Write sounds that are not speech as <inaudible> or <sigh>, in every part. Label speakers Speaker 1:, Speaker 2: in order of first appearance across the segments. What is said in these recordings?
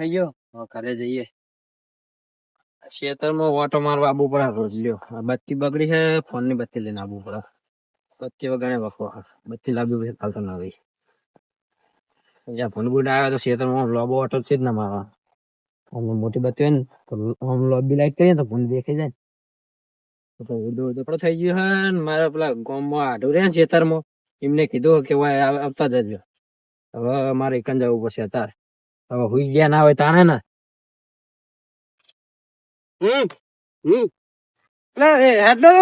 Speaker 1: થઈ ગયો ઘરે જઈએ. ખેતરમાં ઓટો મારવા આબુ પડે રોજ લ્યો. આ બત્તી બગડી છે ફોનની બત્તી લઈને આબુ પડે બત્તી વગાડે વખો. બત્તી લાવવી પછી ચાલતો ના રહી જ્યાં બુડ આવ્યો તો ખેતરમાં લોબો ઓટો છે જ ના મારવા. આમ મોટી બત્તી હોય ને, તો આમ લોબી લાઈટ કરીએ તો ફોન દેખાઈ જાય ઉડો થઈ ગયો હે ને, મારે પેલા ગામમાં આઢું રહે ને ખેતરમાં એમને કીધું કે આવતા જજો. હવે મારે એકન જવું પડશે અત્યારે. હવે હુઈ ગયા ના હોય તાણે ને? હમ. હમ. હેડ નો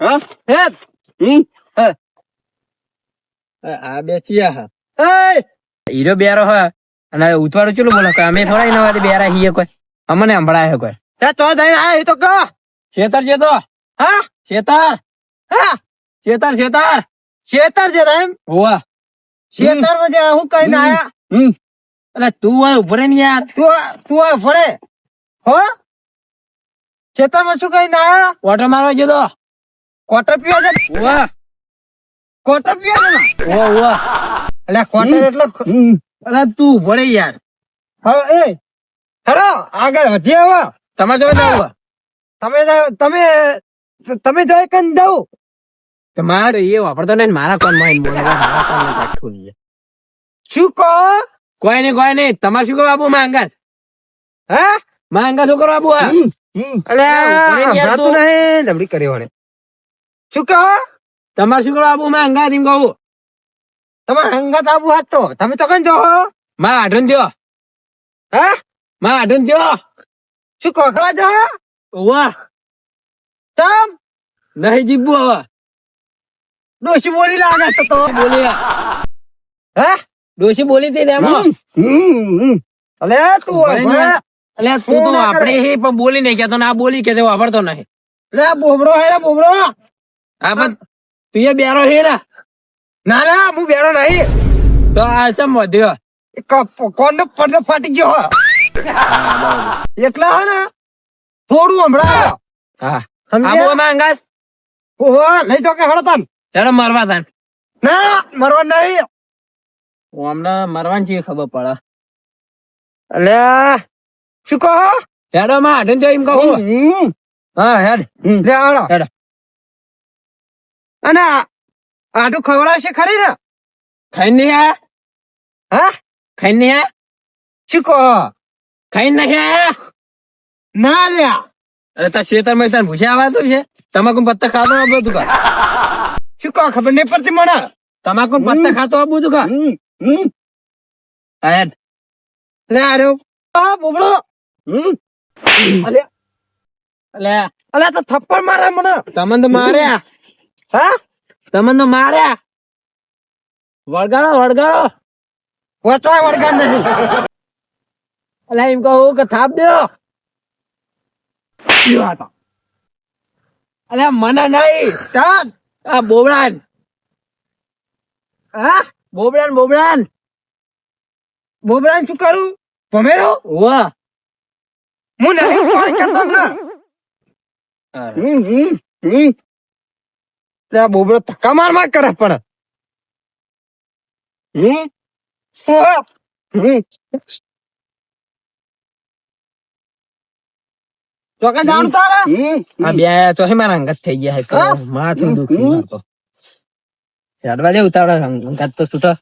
Speaker 1: હા? હેડ. હમ. આ બે ચિયા હા. એ હીરો બેરો હા. અને ઉતવાડું ચેલું બોલો? કે અમે થોડા એના વાતે બેરા હીએ કોઈ? અમને સંભળાય કોઈ? એ તો દઈ આ એ તો ક. છેતર છે તો. હા? છેતર હા? છેતર છેતર છેતર છે એમ? હોવા. છેતરમાં હું કઈ ના આયા. હમ. અલે તું હોય ઉભરે ને યાર તું તું આ ઉભરે હો શેતરમાં શું કઈ ના આયા ઓટો મારવા ગયો તો કોટર પીવા છે વાહ કોટર પીવા છે વાહ વાહ હોવા કોટર એટલે અલે તું ઊભો રે યાર હવે એ હરો આગળ વધી આવો તમારે જોડે જાવ તમે તમે તમે જાય કન જાવ તમારે એ વાપરતો નહીં મારા કોણમાં બોલે મારા કોણ કાઠું શું કહો કોઈ નહીં કોઈ નહીં. તમારે શું કરવા આબુ માંગા હે? માંગા શું કરવા આબુ અલે જબડી કરી વળે શું કહો? તમારે શું કરવા આબુ માંગા એમ કહું. તમારે હંગાત આબુ હાથ તો. તમે તો કઈ જો માં આઢું થયો. હે? માં આઢું થયો. શું કોકડા જો વાહ તમ નહીં જીબુ હવે. ડોશી બોલી લાગે તો બોલી હે? ડોશી બોલી હતી એમાં અલે તું અલે તું તો આપણે હે પણ બોલી નહીં કેતો ના બોલી કે તે વાપરતો નહીં. લે બોબડો હે બોબડો હા પણ તું એ બેરો હે ને ના ના હું બેરો નહીં. તો આ ચમ વધ્યો? કોણ નો પડદો ફાટી ગયો એટલા હે ને. થોડું હમણાં. હા. આબુ માંગા ઓહો લઈ તો કે હડતાન ત્યારે મરવા તાન. ના મરવા નહીં. અમને મરવાની છે ખબર પડે. અલે શું કહો? હેડો માં આઢું જો એમ કહું હા. હેડ. લે આવડો હેડ. અને આટું ખવડાવશે ખરી ને? ખાઈ નહીં આયા હા? ખાઈ નહીં આયા શું કહો? ખાઈ નહીં આયા ના લ્યા અરે તાર શેતરમાં તાર ભૂસ્યા આવતું છે? તમાકુ પત્તા ખાતો બધું કા શું કહો? ખબર નહીં પડતી મને? તમાકુ પત્તા ખાતો બધું કા હેડ લે આરો આ બોબડો અલે અલે અલે તો થપ્પડ મારે મને તમને તો માર્યા હા તમને તો માર્યા વળગાડો વળગાડો વચવાય વળગાડ નહીં અલે એમ કહું કે થાપ દો અલે મને નહીં ચાલ આ બોબડાન હા બોબડાન બોબડાન. બોબડાન શું કરું? ભમેડો? વાહ. હું નહીં કોણ કરતો ને. ત્યાં બોબડો ધક્કા માર માર કરે પણ. હમ. હમ. ચોકા જાણ તારા? આ બે તો હે મારા અંગત થઈ ગયા હે માથું દુખી મારતો. હેડવા દે ઉતાવળા અંગત તો છૂટા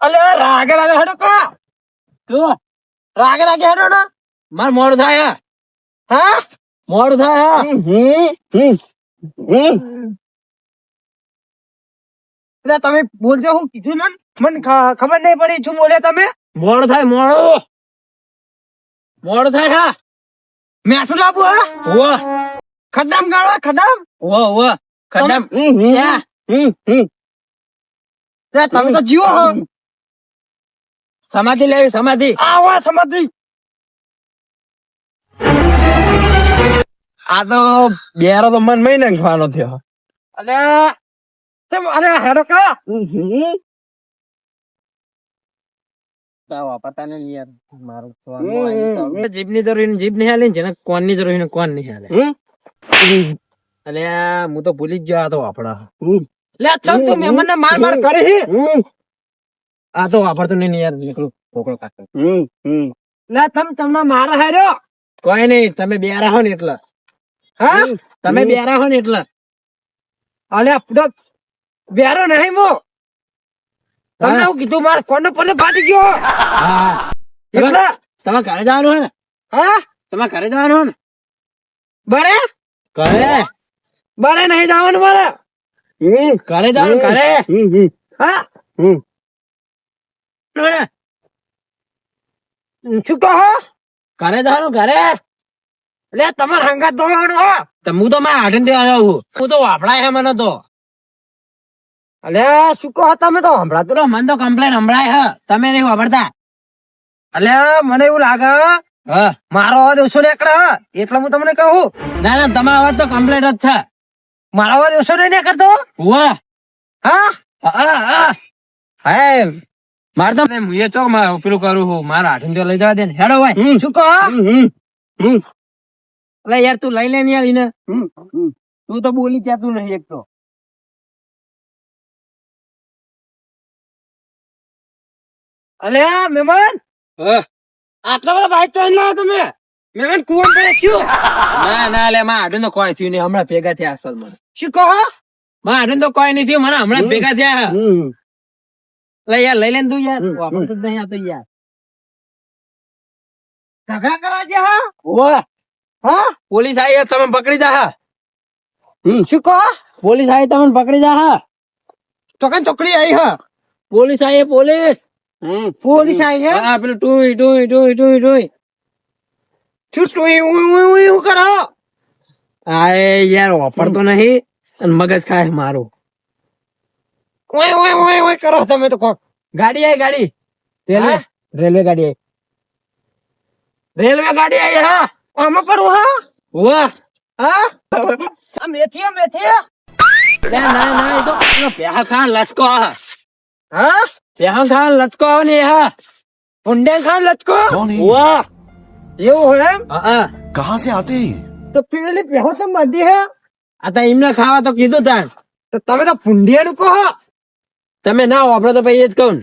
Speaker 1: અલે રાગે રાગે હેડો કો કો રાગે રાગે હેડો ને માર મોડ થાય હા મોડ થાય એટલે તમે બોલજો હું કીધું ને મને ખ- ખબર નહીં પડી શું બોલ્યા તમે મોડ થાય મોડો મોડ થાય હા મેઠું લાવવું હા ઓવા ખડ્ડામ ગાળો ખડ્ડામ ઓવા ઓવા ખડ્ડામ લે તમે તો જીવો હો. સમાધિ લેવી સમાધિ. આવા સમાધિ. આ તો બેરો તો મન મહિને નાખવાનો થયો. અલે તેમ અલે હેડો કા? જીભની જરૂર જીભ નહીં હાલે છે ને કોણની જરૂર કોણ નહીં હાલે. અલે હું તો ભૂલી જ ગયો આ તો વાપડા લે ચમ તું મહેમાન ને માર માર કરે હે? આ તો વાપરતો નહીં યાર નીકળું પોકળો કાઢતો.
Speaker 2: લે તમ તમને માર હાર્યો
Speaker 1: કોઈ નહીં તમે બે રહો ને એટલે.
Speaker 2: હા?
Speaker 1: તમે બે રહો ને એટલે.
Speaker 2: અલે આપડો બેરો નહીં મો. તમને હું કીધું માર કોનો પડે ફાટી ગયો?
Speaker 1: હા.
Speaker 2: એટલે?
Speaker 1: તમે ઘરે જવાનું હે ને?
Speaker 2: હા?
Speaker 1: તમે ઘરે જવાનું હે ને?
Speaker 2: બરે?
Speaker 1: ઘરે?
Speaker 2: બરે નહીં જવાનું મારે.
Speaker 1: ઘરે જવાનું ઘરે.
Speaker 2: હા. શું કહો?
Speaker 1: ઘરે જવાનું ઘરે.
Speaker 2: લે તમારે હંગાત દોવાનું હો.
Speaker 1: હું તો મારા હાથે દેવા આવ્યો હું તો વાપરાય હે મને તો.
Speaker 2: અલે શું કહો તમે તો? હમણાં
Speaker 1: તો મને તો કમ્પ્લેન સંભળાય હે તમે નહીં વાપરતા.
Speaker 2: અલે મને એવું લાગે
Speaker 1: હા.
Speaker 2: મારો અવાજ ઓછો નીકળે. એટલે હું તમને કહું.
Speaker 1: ના ના તમારો અવાજ તો કમ્પ્લેટ જ છે.
Speaker 2: મારો અવાજ ઓછો નહીં કરતો?
Speaker 1: વાહ.
Speaker 2: હા?
Speaker 1: હા હા. હે મારે તો હું એ ચોક મારે પેલું કરું છું. મારા હાથે તો લઈ જવા દે ને. હેડો ભાઈ.
Speaker 2: શું કહો?
Speaker 1: અલે યાર તું લઈ લે ને યાર એને. તું તો બોલી ક્યાં નહીં એક તો
Speaker 2: અલે મહેમાન આટલા બધા બાઈક ચોઈન ના તમે? મહેમાન કુવન પડે થયું
Speaker 1: ના ના લે માં આડું તો કોઈ થયું નહીં. હમણાં ભેગા થયા અસલ મને
Speaker 2: શું કહો
Speaker 1: મારે તો કોઈ નથી મને હમણાં ભેગા થયા લઈ યાર લઈ લે ને તું યાર આપણે તો નહીં આ તો યાર
Speaker 2: ઝઘડા કરવા છે હા
Speaker 1: વાહ
Speaker 2: હા
Speaker 1: પોલીસ આવી તમે પકડી જા હા.
Speaker 2: શું કહો
Speaker 1: પોલીસ આવી તમે પકડી જા હા.
Speaker 2: ચોકા ચોકડી આવી હા
Speaker 1: પોલીસ આવી પોલીસ
Speaker 2: પોલીસ આવી હે
Speaker 1: પેલું ટુઈ ટુઈ ટુઈ ટુઈ ટુઈ
Speaker 2: શું ટુઈ ઉઈ ઉઈ એવું કરો
Speaker 1: આય યાર વાપરતો નહીં અને મગજ ખાય મારું
Speaker 2: ઓય ઓય ઓય ઓય કરો તમે તો કોક
Speaker 1: ગાડી આવી ગાડી રેલવે
Speaker 2: હા?
Speaker 1: રેલવે ગાડી આવી રેલવે ગાડી આવી હા
Speaker 2: આમાં પડું હા
Speaker 1: વાહ
Speaker 2: હા આ મેથી આ મેથી
Speaker 1: લે, ના ના એ તો પેલો પેહા ખાન લચકો હા
Speaker 2: હા
Speaker 1: પેહા ખાન લચકો આવે ને એ હા
Speaker 2: ઊંડે ખાન લચકો
Speaker 1: વાહ
Speaker 2: એવું હોય એમ
Speaker 1: હા, હા
Speaker 3: कहाँ से आते हैं ये?
Speaker 2: તો પીળેલી પહેો તો બાંધી હે.
Speaker 1: આ તો એમને ખાવા તો કીધું તાણ.
Speaker 2: તો તમે તો ફુંડિયાનું કહો.
Speaker 1: તમે ના વાપરો તો પછી એ જ કહું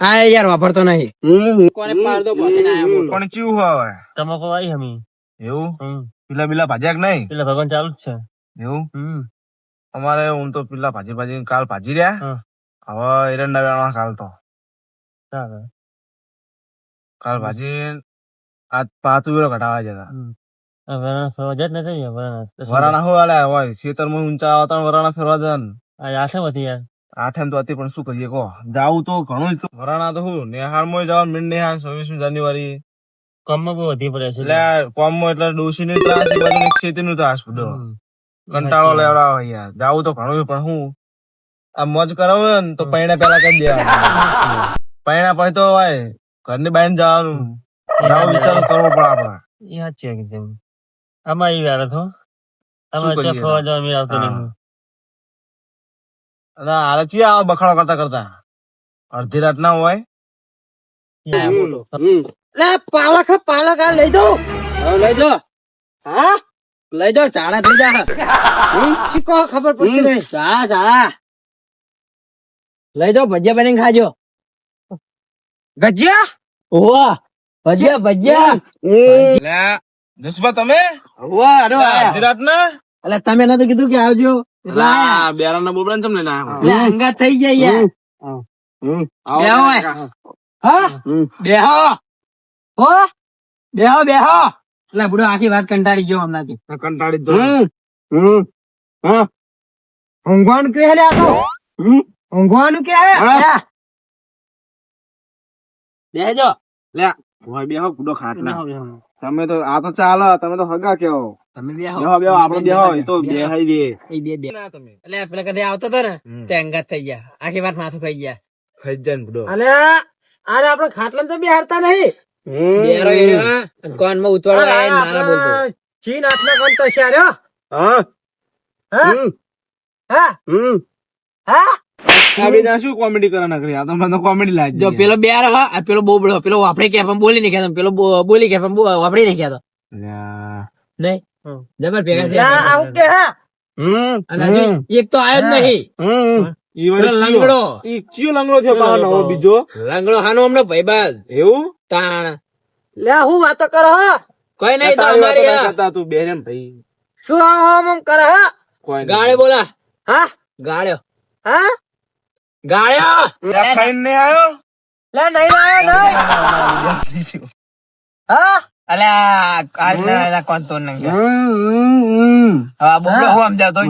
Speaker 1: હા યાર વાપરતો નહીં. કોને આયા મોટો.
Speaker 4: પણ ચેવું હોય
Speaker 5: તમાકુ આવી હમી.
Speaker 4: એવું?
Speaker 5: પીલા
Speaker 4: પેલા પેલા ભાજ્યા કે નહીં?
Speaker 5: પેલા ભગવાન ચાલુ જ છે.
Speaker 4: એવું? અમારે હું તો પેલા ભાજી ભાજી કાલ ભાજી રહ્યા. હવે એરંડા વેણવા કાલ તો. કાલ ભાજી આજ પાતું વેરો કટાવા જતા
Speaker 5: વરાણા ફરવા જત નથી ને વરાણા
Speaker 4: વરાણા હો આલે હોય ખેતરમાં ઊંચા આવતા વરાણા ફરવા જન. ને
Speaker 5: આ આશા હતી યાર.
Speaker 4: આઠમ તો હતી પણ શું કરીએ કહો? જાવું તો ઘણું જ વરાણા તો હું નેહાળમાં જવાનું મીંડ નેહાળ છવ્વીસમી જાન્યુઆરી.
Speaker 5: કામમાં બહુ વધી પડે છે.
Speaker 4: એટલે કોમ એટલે ડોસી નું ત્રાસ એ બાજુ ખેતી નું ત્રાસ બધો. કંટાળો લેવડાવો યાર જાવું તો ઘણું પણ હું આ મોજ કરાવું ને તો પૈણા પેલા કરી દેવા પૈણા પછી તો હોય ઘરની બહાર જવાનું. જાવ વિચાર કરવો પડે આપડે
Speaker 5: ત્યાં ફરવા જવા આવતો નહીં
Speaker 4: અને બખાડો કરતા કરતા? અડધી રાત ના હોય?
Speaker 2: પાલક પાલક આ લઈ દો
Speaker 1: લઈ દો
Speaker 2: હા?
Speaker 1: લઈ દો ચાળા થઈ જા.
Speaker 2: શીખો ખબર પડતી નહીં.
Speaker 1: ચાળા લઈ દો ભજીયા બની ખાજો.
Speaker 2: ગજિયા
Speaker 1: વાહ ભજીયા ભજીયા.
Speaker 4: જસબા તમે?
Speaker 1: અરે એટલે તમે નતું કીધું કે આવજો? એટલે
Speaker 4: બેરા ના બોબડા ને તમને ના
Speaker 1: એટલે થઈ જાય બેહો બેહો. હો? બેહો બેહો. એટલે બુડો આખી વાત કંટાળી ગયો હમણાંથી.
Speaker 4: કંટાળી જ
Speaker 2: ઊંઘવાનું કે હે લે આ તો? ઊંઘવાનું કે હે?
Speaker 1: હા. બેહજો.
Speaker 4: લે હોય બેહો બુડો ખાટ ના તમે તો આ તો ચાલો તમે તો હગા કેવો.
Speaker 1: તમે બેહો.
Speaker 4: બેહો બેહો આપડે બેહો એ તો બેહાઈ બે
Speaker 1: એ બે બે.
Speaker 4: ના તમે.
Speaker 1: એટલે પેલા કદે આવતો તો ને તે અંગાત થઈ ગયા. આખી વાત માથું ખાઈ ગયા.
Speaker 4: ખાઈ જાય ને બુડો
Speaker 2: અને આને આપણે ખાટલા તો બિહારતા નહીં.
Speaker 1: બેરો એરો હા. માં ઉતવાળો આય મારા બોલતો.
Speaker 2: ચીન હાથના કોણ તો છે
Speaker 4: હા.
Speaker 2: હા? હા? હા?
Speaker 4: આ બીજા શું કોમેડી કરવા નકરી આ તો કોમેડી લાગી
Speaker 1: જો પેલો બેરો હા આ પેલો બોબડો પેલો વાપરે કે પણ બોલી નહીં કહેતો પેલો બોલી કે પણ વાપરી નહીં કહેતો. નહીં? જબર ભેગા થયા.
Speaker 2: આવું કે હે.
Speaker 4: હમ
Speaker 1: એક તો આયો જ નહીં.
Speaker 4: હમ.
Speaker 1: લંગડો.
Speaker 4: લંગડો થયો બીજો.
Speaker 1: લંગડો હાનો હમણાં ભાઈબાદ.
Speaker 4: એવું?
Speaker 1: તાણ.
Speaker 2: લે હું વાતો કરો હા.
Speaker 1: કોઈ નહીં તો અમારી
Speaker 4: કરતા તું બેન ભાઈ.
Speaker 2: શું આમ આમ આમ કરે હો?
Speaker 1: ગાળે બોલા.
Speaker 2: હા?
Speaker 1: ગાળ્યો.
Speaker 2: હા?
Speaker 1: ગાળ્યો!
Speaker 4: ખાઈને નહીં આવ્યો?
Speaker 2: લે નહીં આયો નહીં. હા?
Speaker 1: અલ્યા આ કોણ તો નહીં હવે બોલો હું. સમજાવતો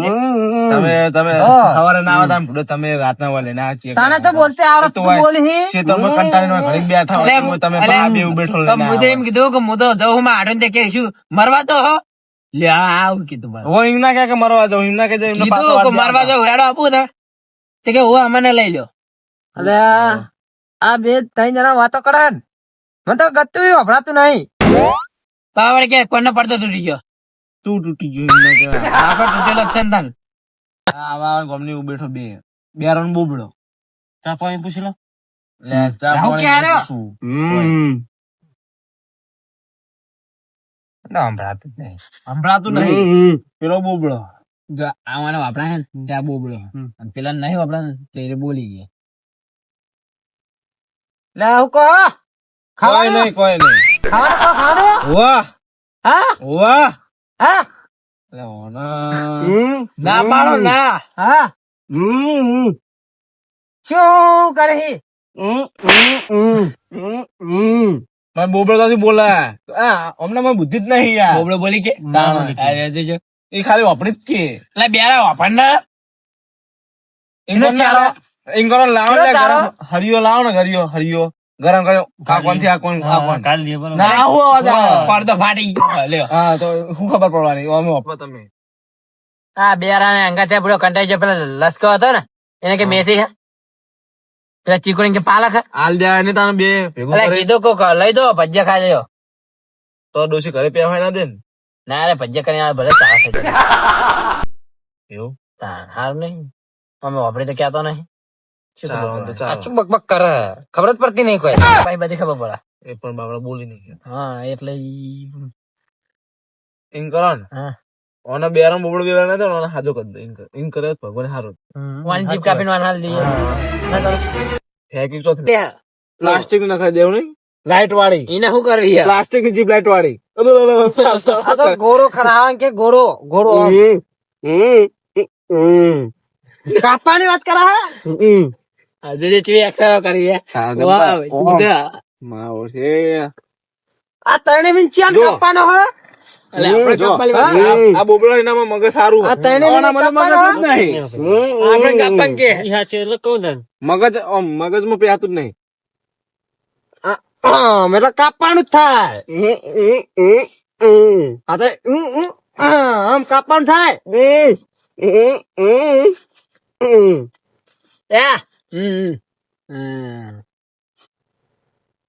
Speaker 4: તમે તમે સવારે ના આવતા ને તમે રાતના વાલે ના ચેક
Speaker 2: તાને તો બોલતે આવડત
Speaker 4: તું હોય.
Speaker 2: બોલી
Speaker 4: ખેતરમાં કંટાળીને હોય, બેઠા હોય, તમે
Speaker 1: અલ્યા,
Speaker 4: બા બેઉ બેઠો
Speaker 1: તો હું તો એમ કીધું કે હું તો જઉં માં આઠો ને તે કે શું મરવા તો હો. લે આવું કીધું.
Speaker 4: એમ ના કે મરવા જાઉં, એમ ના કહે કે
Speaker 1: કીધું કે મરવા જાઉં હેડો આપું ને. તે કે હું અમને લઈ લ્યો.
Speaker 2: અલે આ બે ત્રણ જણા વાતો કરે ને મને તો ગતું વપરાતું નહીં.
Speaker 1: પાવડ કે કોને પડતો તૂટી ગયો.
Speaker 4: તું તૂટી ગયું.
Speaker 1: આપડે તૂટેલો છે ને તાન.
Speaker 4: આ આવા ગમની ઊભો બેઠો બે. બે રન બોબડો.
Speaker 5: ચા પાણી પૂછી લો.
Speaker 4: લે ચા પાણી પૂછું.
Speaker 1: હમ. ના જ નહીં.
Speaker 4: સંભળાતું નહીં. પેલો બોબડો.
Speaker 1: જો આ મને વાપરા ને ત્યાં બોબડો અને પેલા નહીં વાપરા ને તે બોલી ગયા.
Speaker 2: લે હું કહો.
Speaker 4: કોઈ નહીં કોઈ નહીં.
Speaker 2: ખાવાનું કહો ખાવાનું?
Speaker 4: વાહ.
Speaker 2: હા?
Speaker 4: વાહ.
Speaker 2: હા?
Speaker 4: લે ઓના.
Speaker 1: ના પાડો ના.
Speaker 2: હા? શું કરે હી?
Speaker 4: બોબડો બોલાય? આ હમણાં મને બુદ્ધિ જ નહીં યાર.
Speaker 1: બોબડો બોલી કે?
Speaker 4: ના.
Speaker 1: અરે જોજો.
Speaker 4: એ ખાલી વાપરી જ કે.
Speaker 1: એટલે બેરા વાપર ના
Speaker 4: ને
Speaker 2: ચાલો.
Speaker 4: એમ કરો ને લાવો ને ગરમ હરિયો લાવો ને હરિયો હરિયો ગરમ કર્યો આ કોણથી આ કોણ આ કોણ ના હું અવાજ આવે.
Speaker 1: પડદો ફાટી ગયો. લ્યો.
Speaker 4: હા તો શું ખબર પડવાની? અમે વાપરો તમે.
Speaker 1: આ બેરા ને અંગા છે પૂરો કંટાઈ છે પેલા લસકો હતો ને એને કે મેથી છે. પેલા ચીકુડી કે પાલક હે
Speaker 4: હાલ જાય ને તાને બે ભેગું કરી.
Speaker 1: કીધું કોક લઈ દો ભજીયા ખાઈ લ્યો.
Speaker 4: તો ડોસી ઘરે પહેવાય ના દે ને.
Speaker 1: ના અરે ભજીયા કરીને ભલે ચાલે થઈ જાય.
Speaker 4: એવું?
Speaker 1: તાણ હાર નહીં. અમે વાપરી તો ક્યાં તો નહીં. શું
Speaker 4: તો
Speaker 1: બકબક કરે. ખબર જ પડતી નહીં કોઈ. ભાઈ બધી ખબર પડે.
Speaker 4: એ પણ બાબડા બોલી નહીં
Speaker 1: હા એટલે ઈ-
Speaker 4: એમ કરો ને.
Speaker 1: હા.
Speaker 4: ઓને બે રમ બોબડો બે ના દે ને ઓને હાજો કરી દે. કર- કરે ભગવાન હારું.
Speaker 1: વાની જીપ કાપીને વાન હાલ દઈએ ના કરો.
Speaker 4: ફેંકી ચોથી. પ્લાસ્ટિક નખાઈ દેવું નહીં? લાઈટ વાળી
Speaker 1: એને શું કરવી
Speaker 4: પ્લાસ્ટિકની જીપ લાઈટ વાળી <laughs>
Speaker 2: આ તો ઘોડો ખરા કે ઘોડો ઘોડો કાપવાની વાત કરા હજુ
Speaker 1: આજે જે ચીવી અક્ષરો કરી હે. વાહ, સીધા.
Speaker 2: આ ત્રણે મિન ચિયાન. કાપવાનો હે.
Speaker 4: આ બોબડો એનામાં મગજ સારું
Speaker 2: આ ત્રણે
Speaker 4: ઓનામાં તો
Speaker 2: મિનિટ
Speaker 4: મગજ જ નહીં
Speaker 1: કે
Speaker 5: ઈ હાચે એટલે કહું ને
Speaker 4: મગજ આમ મગજમાં પેતું જ નહીં
Speaker 2: હા, મેં તો કાપવાનું જ થાય. આ તો આમ કાપવાનું થાય.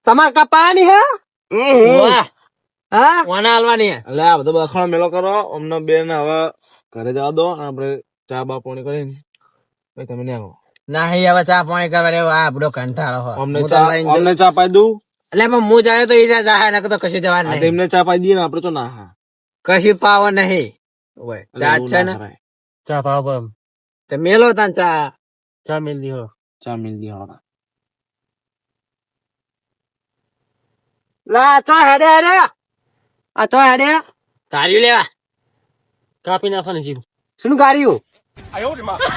Speaker 2: તમારે કાપવાની હે?
Speaker 4: બધો બખાડો મેલો કરો. અમને બેન હવે ઘરે જવા દો આપડે ચા બા પાણી કરીને તમે ન્યા
Speaker 1: ના હવે ચા પાણી કરવા રેવો આ બધો કંટાળો.
Speaker 4: અમને ચા પાઈ દઉં.
Speaker 1: એટલે પણ હું જાય તો એ જાય નકર તો કશું જવાનું નહીં.
Speaker 4: એમને ચા પાઈ દઈએ આપડે તો ના હા.
Speaker 1: કશું પાવો નહીં. ઓય, ચા છે
Speaker 4: ને
Speaker 5: ચા પાવ
Speaker 1: તો મેલો તાન ચા.
Speaker 5: ચા મેલ દીહો
Speaker 4: ચા મેલ દીહો
Speaker 2: લા તો હેડે હેડે. આ ચો હેડે.
Speaker 1: કાર્યું લેવા.
Speaker 5: કાપી નાખવાની જીવ
Speaker 2: શું ગાડીયું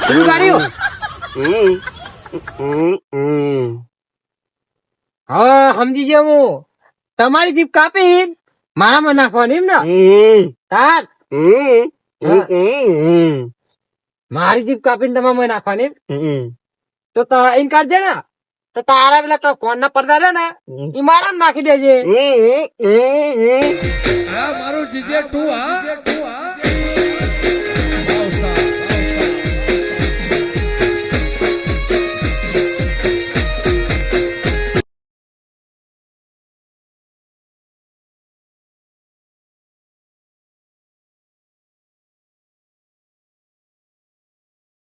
Speaker 2: શું ગાડીયું હા સમજી ગયો હું. તમારી જીભ કાપી મારામાં નાખવાની એમ ને? તાર. મારી જીભ કાપીને તમારે નાખવાની તો તા એમ કાઢજે ને. તો તારા પેલા કોણ ના પડદા રે ને. એ મારા નાખી દેજે.
Speaker 3: મારું જીજે તું હા.